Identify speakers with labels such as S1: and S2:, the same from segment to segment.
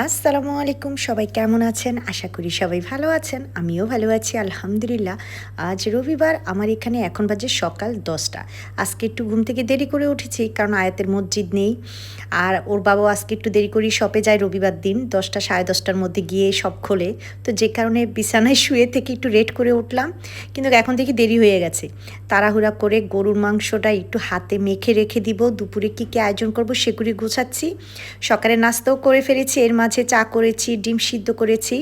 S1: আসসালামু আলাইকুম সবাই কেমন আছেন? আশা করি সবাই ভালো আছেন, আমিও ভালো আছি, আলহামদুলিল্লাহ। আজ রবিবার, আমার এখানে এখন বাজে সকাল দশটা। আজকে একটু ঘুম থেকে দেরি করে উঠেছি, কারণ আয়াতের মসজিদ নেই। আর ওর বাবাও আজকে একটু দেরি করি শপে যায় রবিবার দিন, দশটা, সাড়ে দশটার মধ্যে গিয়ে সব খোলে। তো যে কারণে বিছানায় শুয়ে থেকে একটু রেট করে উঠলাম, কিন্তু এখন থেকে দেরি হয়ে গেছে। তাড়াহুড়া করে গরুর মাংসটা একটু হাতে মেখে রেখে দিব, দুপুরে কী কী আয়োজন করব সেগুলি গোছাচ্ছি। সকালে নাস্তাও করে ফেলেছি, এর মাঝে চা করেছি, ডিম সিদ্ধ করেছি।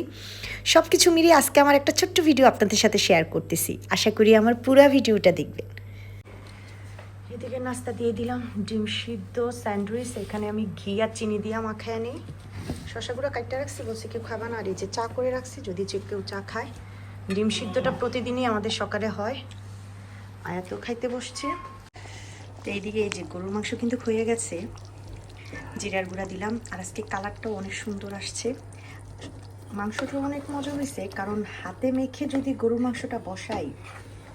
S1: সব কিছু মিলিয়ে আজকে আমার একটা ছোট্ট ভিডিও আপনাদের সাথে শেয়ার করতেছি। আশা করি আমার পুরো ভিডিওটা দেখবেন। এদিকে নাস্তা দিয়ে দিলাম, ডিম সিদ্ধ, স্যান্ডউইচ, এখানে আমি ঘি আর চিনি দিয়ে মাখায় নিই। শশাগুলো কাটতে রাখছি, বলছি কেউ খাবা না। আর এই যে চা করে রাখছি, যদি কেউ চা খায়। ডিম সিদ্ধটা প্রতিদিনই আমাদের সকালে হয়। আয়াতেও খাইতে বসছে। তো এইদিকে এই যে গরুর মাংস কিন্তু হয়ে গেছে। জিরার গুঁড়া দিলাম। আর আজকে কালারটাও অনেক সুন্দর আসছে। মাংসটা অনেক মজা হয়েছে, কারণ হাতে মেখে যদি গরুর মাংসটা বসাই,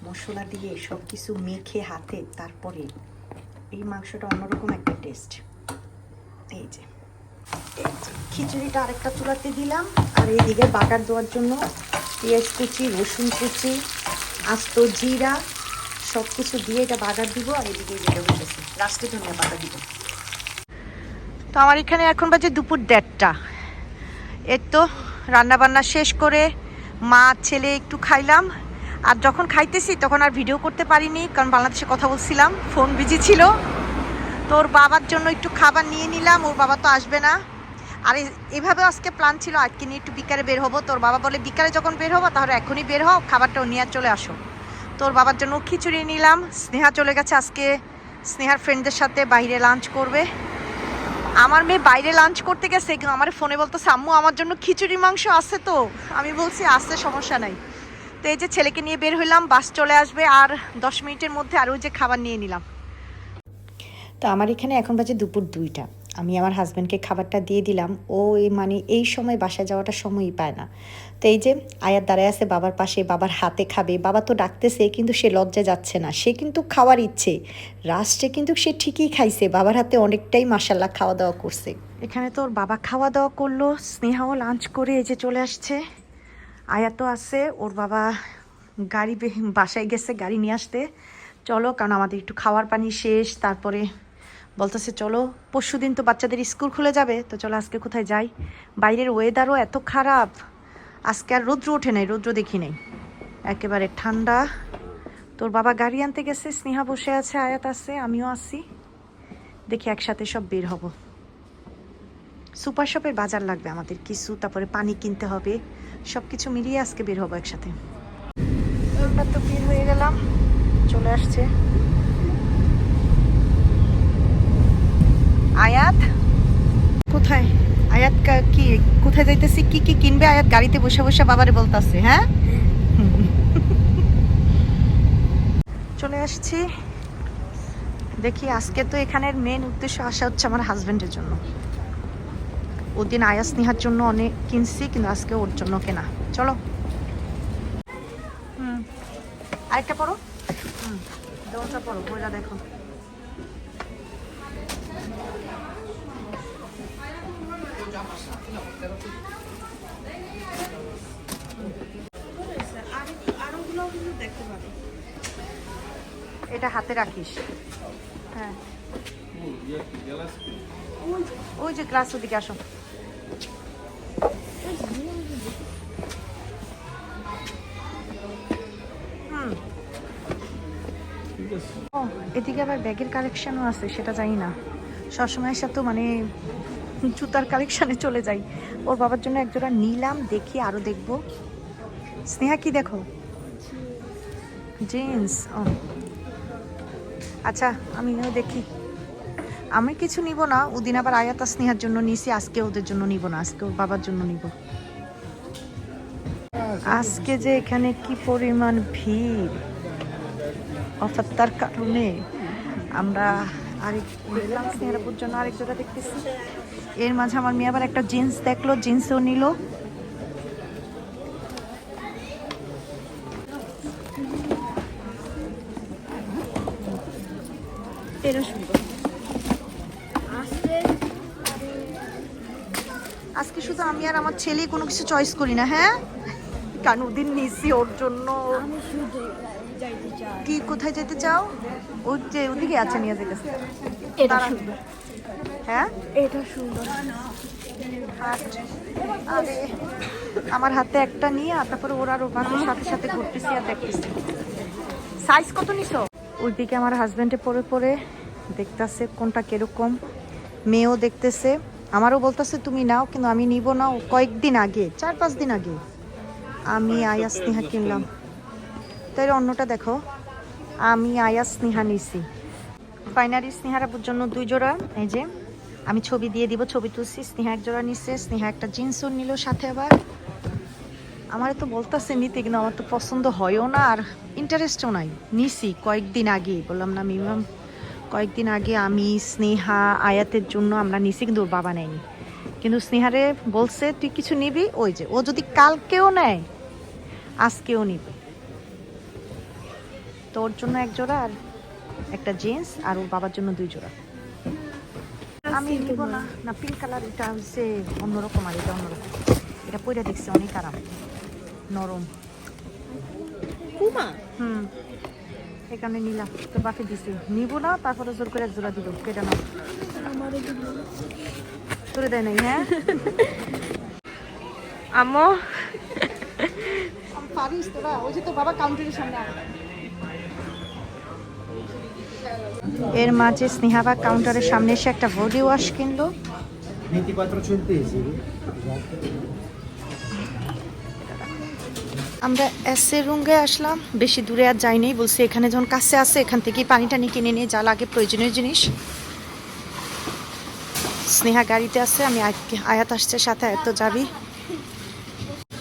S1: মশলা দিয়ে সব কিছু মেখে হাতে, তারপরে এই মাংসটা অন্যরকম একটা টেস্ট এই যে খিচুড়িটা আরেকটা চুলাতে দিলাম। আর এইদিকে বাটার দেওয়ার জন্য পেঁয়াজ কুচি, রসুন কুচি, আস্ত জিরা সব কিছু দিয়ে এটা বাগার দিব। আর এদিকে যেটা বসেছে লাস্টে ধনিয়া পাতা দিব। তো আমার এখানে এখন বাজে দুপুর দেড়টা। এর তো রান্না বান্না শেষ করে মা, ছেলে একটু খাইলাম। আর যখন খাইতেছি তখন আর ভিডিও করতে পারিনি, কারণ বাংলাদেশে কথা বলছিলাম, ফোন বিজি ছিল। তো ওর বাবার জন্য একটু খাবার নিয়ে নিলাম, ওর বাবা তো আসবে না। আর এভাবে আজকে প্ল্যান ছিল, আজকে নিয়ে একটু বিকালে বের হব। তোর বাবা বলে, বিকালে যখন বের হব তাহলে এখনই বের হও খাবারটাও নিয়ে চলে আসো। তোর বাবার জন্য খিচুড়ি নিলাম। স্নেহা চলে গেছে আজকে। স্নেহার ফ্রেন্ডদের সাথে বাইরে লাঞ্চ করবে। আমার মেয়ে বাইরে লাঞ্চ করতে গেছে আমার ফোনে বলতো সাম্মু আমার জন্য খিচুড়ি, মাংস আছে তো। আমি বলছি আসতে সমস্যা নাই। তো এই যে ছেলেকে নিয়ে বের হইলাম, বাস চলে আসবে, আর দশ মিনিটের মধ্যে আরও যে খাবার নিয়ে নিলাম। তো আমার এখানে এখন বাজে দুপুর দুইটা। আমি আমার হাজব্যান্ডকে খাবারটা দিয়ে দিলাম। ও মানে এই সময় বাসায় যাওয়াটা সময়ই পায় না। তো এই যে আয়ার দাঁড়ায় আছে বাবার পাশে, বাবার হাতে খাবে, বাবা তো ডাকতেছে কিন্তু সে লজ্জায় যাচ্ছে না। সে কিন্তু খাওয়ার ইচ্ছে। রাষ্ট্রে কিন্তু সে ঠিকই খাইছে। বাবার হাতে অনেকটাই মাসাল্লাহ খাওয়া দাওয়া করছে। এখানে তো ওর বাবা খাওয়া দাওয়া করল, স্নেহাও লাঞ্চ করে এই যে চলে আসছে। আয়া তো আছে, ওর বাবা গাড়ি বাসায় গেছে গাড়ি নিয়ে আসতে। চলো কারণ আমাদের একটু খাওয়ার পানি শেষ, তারপরে বলতেছে, চলো পরশু দিন তো বাচ্চাদের স্কুল খুলে যাবে, তো চলো আজকে কোথায় যাই? বাইরের ওয়েদারও এত খারাপ। আজকে আর রৌদ্র ওঠে নাই, রৌদ্র দেখি নাই। একেবারে ঠান্ডা। তোর বাবা গাড়ি আনতে গেছে, স্নেহা বসে আছে, আয়াত আছে, আমিও আছি। দেখি একসাথে সব বের হব। সুপার শপের বাজার লাগবে আমাদের কিছু, তারপরে পানি কিনতে হবে। সব কিছু মিলিয়ে আজকে বের হব একসাথে। তো বের হয়ে গেলাম, চলে আসছে। আয়াত? কোথায়? আয়াত কি কোথায় যাইতেছি? কি কি কিনবে? আয়াত গাড়িতে বসে বসে বাবারে বলতেছে হ্যাঁ? চলে আসছি। দেখি আজকে তো এখানের মেন উদ্দেশ্য আসা হচ্ছে আমার হাজবেন্ডের জন্য। ওদিন আয়াস নিহার জন্য অনেক কিনছি, কিন্তু আজকে ওর জন্য কেনা। চলো। হুম। আরেকটা পড়ো হুম পড়ো দেখো। এটা হাতে রাখিস। হ্যাঁ। ওই যে ক্লাস ওদিকে আসো। এদিকে আবার ব্যাগের কালেকশনও আছে, সেটা জানি না। সবসময় সাথে মানে জুতার কালেকশনে চলে যাই। ওর বাবার জন্য একজোড়া নিলাম, দেখি আরও দেখব। স্নেহা, কি দেখো? জিন্স ও। আচ্ছা আমিও দেখি। আমি কিছু নিব না ওদিন আবার আয়াতা স্নেহার জন্য নিছি, আজকে ওদের জন্য নিব না, আজকে ওর বাবার জন্য নিব। আজকে যে এখানে কি পরিমাণ ভিড় অফাত্তার কারণে। আমরা আরেক দেখলাম স্নেহাপুর জন্য আরেক জোড়া দেখতেছি। এর মাঝে আমার মেয়ে আবার একটা জিন্স দেখল জিন্সও নিল। আজকে শুধু আমি আর আমার ছেলে কোনো কিছু চয়েস করি না হ্যাঁ? কারণ ওদিন নিছি ওর জন্য। কি কোথায় যেতে চাও? ওই যে ওদিকে আছে নিয়ে যেতেছে।
S2: এটা
S1: হ্যাঁ?
S2: এটা সুন্দর।
S1: আরে আমার হাতে একটা নিয়ে আর তারপরে ওরা আর ওর সাথে সাথে ঘুরতেছি আর দেখতেছি। সাইজ কত নিছো? ওইদিকে আমার হাজবেন্ডে পরে পরে দেখতেছে কোনটা কীরকম। মেয়েও দেখতেছে। আমারও বলতেছে তুমি নাও কিন্তু আমি নিব না। কয়েকদিন আগে চার পাঁচ দিন আগে আমি আয়া স্নেহা কিনলাম। তাই অন্যটা দেখো। আমি আয়া স্নেহা নিছি। ফাইনালি স্নেহার জন্য দুই জোড়া এই যে। আমি ছবি দিয়ে দিব, ছবি তুলছি, স্নেহা এক জোড়া নিচ্ছে স্নেহা একটা জিন্সও নিল সাথে আবার। আমার তো বলতেছে নিতে, কিন্তু আমার তো পছন্দ হয়ও না, আর ইন্টারেস্টও নাই। নিছি কয়েকদিন আগে বললাম না মিনিমাম কয়েকদিন আগে আমি, স্নেহা, আয়াতের জন্য আমরা নিছি, কিন্তু ওর বাবা নেয়নি। কিন্তু স্নেহারে বলছে, তুই কিছু নিবি? ওই যে, ও যদি কালকেও নেয়, আজকেও নিবে। তো ওর জন্য এক জোড়া আর একটা জিন্স, আর ওর বাবার জন্য দুই জোড়া। আমি নিব না। না পিঙ্ক কালার এটা হচ্ছে অন্যরকম আর এটা অন্যরকম। এটা পরে দেখছি অনেক আরাম। নরম।
S2: পুমা?
S1: হুম। এখানে নিলাম। তো বাকি দিছি। নিব না তারপরে জোর করে এক জোড়া দিব। কেটে না। তোরে দেয় নাই হ্যাঁ?
S2: আমো
S1: পারিস তোরা ওই যে তো বাবা কাউন্টারের সামনে এর মাঝে স্নেহাবা কাউন্টারের সামনে এসে একটা বডি ওয়াশ কিনলো।
S3: 24 centesimi.
S1: আমরা এসে রুঙ্গে আসলাম, বেশি দূরে আর যাইনি বলছি এখানে যখন কাছে আছে, এখান থেকে পানি টানি কিনে নিয়ে যা লাগে, প্রয়োজনীয় জিনিস। স্নেহা গাড়িতে আছে, আমি আয়াত আসছে সাথে, আয়াত যাবি।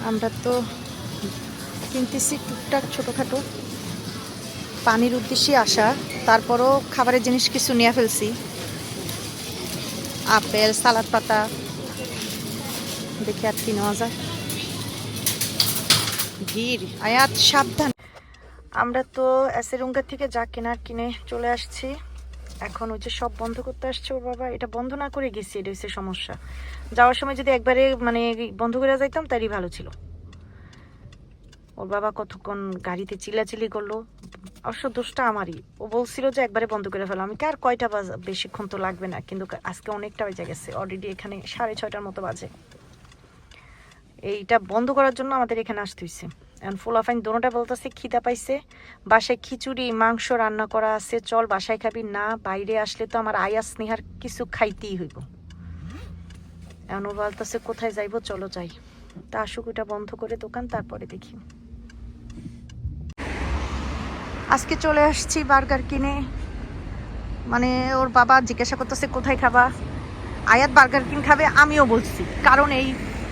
S1: আমরা তো কিনতেছি টুকটাক ছোটোখাটো। পানির উদ্দেশ্যে আসা, তারপরও খাবারের জিনিস কিছু নিয়ে ফেলছি। আপেল, সালাদ পাতা। দেখি আর কি নেওয়া যায়। ভিড়। আয়াত, সাবধান। আমরা তো এসেরুঙ্গা থেকে যা কেনার কিনে চলে আসছি। এখন ওই যে সব বন্ধ করতে আসছে ওর বাবা। এটা বন্ধ না করে গেছি, এটা হচ্ছে সমস্যা। যাওয়ার সময় যদি একবারে মানে বন্ধ করে যাইতাম, তারই ভালো ছিল। ওর বাবা কতক্ষণ গাড়িতে চিল্লাচিল্লি করল? অবশ্য দোষটা আমারই। ও বলছিল যে একবারে বন্ধ করে ফেলো। আমি কার কয়টা বাজ বেশিক্ষণ তো লাগবে না, কিন্তু আজকে অনেকটা বেজে গেছে। অলরেডি এখানে সাড়ে ছয়টার মতো বাজে। এইটা বন্ধ করার জন্য আমাদের এখানে আসতে হয়েছে এখন ফুলাফাইন দোনোটা বলতেছে, খিদা পাইছে। বাসায় খিচুড়ি, মাংস রান্না করা আছে। চল বাসায় খাবি। না, বাইরে আসলে তো আমার আয়া স্নেহার কিছু খাইতেই হইব। এখন ও বলতেছে, কোথায় যাইবো? চলো যাই। তা আসুক ওটা বন্ধ করে দোকান, তারপরে দেখি। আজকে চলে আসছি বার্গার কিনে। মানে ওর বাবা জিজ্ঞাসা করতেছে, কোথায় খাবা? আয়াত বার্গার কিন খাবে, আমিও বলছি। কারণ এই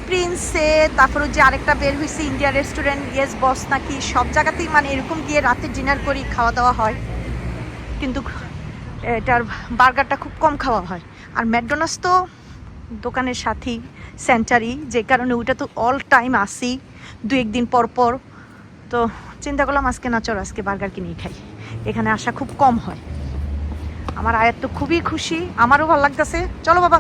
S1: প্রিন্সে তারপরে যে আরেকটা বের হয়েছে ইন্ডিয়া রেস্টুরেন্ট ইয়েস বস নাকি সব জায়গাতেই মানে এরকম গিয়ে রাতে ডিনার করি খাওয়া দাওয়া হয়। কিন্তু এটার বার্গারটা খুব কম খাওয়া হয়। আর ম্যাকডোনাল্ডস তো দোকানের সাথী সেন্টারি যে কারণে ওইটা তো অল টাইম আসি। দু একদিন পর পর তো চিন্তা করলাম আজকে না চল, আজকে বার্গার কিনেই খাই। এখানে আসা খুব কম হয়। আমার আয়াত তো খুবই খুশি, আমারও ভালো লাগতেছে। চলো বাবা।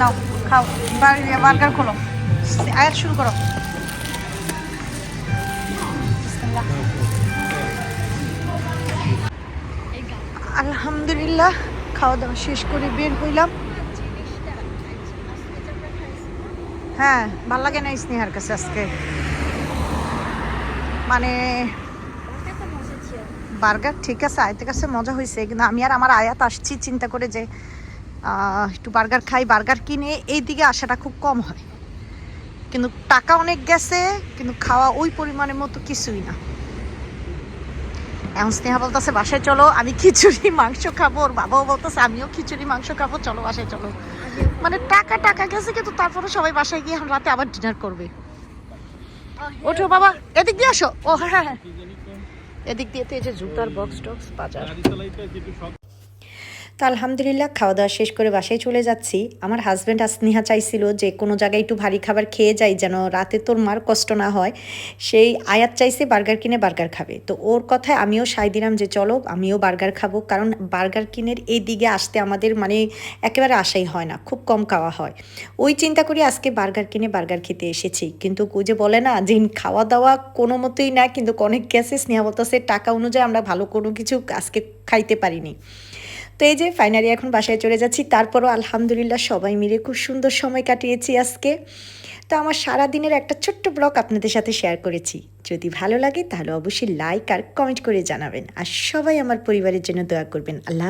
S1: নাও খাও। বার্গার খোলো। আয়াত শুরু করো। আলহামদুলিল্লাহ, খাওয়া দাওয়া শেষ করে বের হইলাম। হ্যাঁ ভালো লাগে না স্নেহার কাছে আজকে। মানে বার্গার ঠিক আছে, আয়তের কাছে মজা হয়েছে কিন্তু আমি আর আমার আয়াত আসছি চিন্তা করে যে একটু বার্গার খাই, বার্গার কিনে এই দিকে আসাটা খুব কম হয়। কিন্তু টাকা অনেক গেছে, কিন্তু খাওয়া ওই পরিমাণের মতো কিছুই না। এখন স্নেহা বলতেছে, বাসায় চলো, আমি খিচুড়ি, মাংস খাব। ওর বাবাও বলতেছে, আমিও খিচুড়ি, মাংস খাব, চলো বাসায় চলো। মানে টাকা টাকা গেছে, কিন্তু তারপরে সবাই বাসায় গিয়ে রাতে আবার ডিনার করবে। ওঠো বাবা, এদিক দিয়ে আসো। ও হ্যাঁ হ্যাঁ হ্যাঁ। এদিক দিয়ে তো এই যে জুতার বক্স টক্স, বাজার। তো আলহামদুলিল্লাহ খাওয়া দাওয়া শেষ করে বাসায় চলে যাচ্ছি। আমার হাজব্যান্ড আজ স্নেহা চাইছিল যে কোনো জায়গায় একটু ভারী খাবার খেয়ে যাই, যেন রাতে তোর মার কষ্ট না হয়। সেই আয়াত চাইছে বার্গার কিনে বার্গার খাবে। তো ওর কথায় আমিও সাই দিলাম যে, চলো, আমিও বার্গার খাব। কারণ বার্গার কিনের এই দিকে আসতে আমাদের মানে একেবারে আশাই হয় না, খুব কম খাওয়া হয়। ওই চিন্তা করি আজকে বার্গার কিনে বার্গার খেতে এসেছি। কিন্তু ওই যে বলে না যে খাওয়া দাওয়া কোনো মতোই না, কিন্তু অনেক গেছে। স্নেহা টাকা অনুযায়ী আমরা ভালো কোনো কিছু আজকে খাইতে পারিনি। তো এই যে ফাইনালি এখন বাসায় চলে যাচ্ছি, তারপরও আলহামদুলিল্লাহ সবাই মিলে খুব সুন্দর সময় কাটিয়েছি আজকে। তো আমার সারা দিনের একটা ছোট্ট ব্লগ আপনাদের সাথে শেয়ার করেছি। যদি ভালো লাগে তাহলে অবশ্যই লাইক আর কমেন্ট করে জানাবেন। আর সবাই আমার পরিবারের জন্য দয়া করবেন। আল্লাহ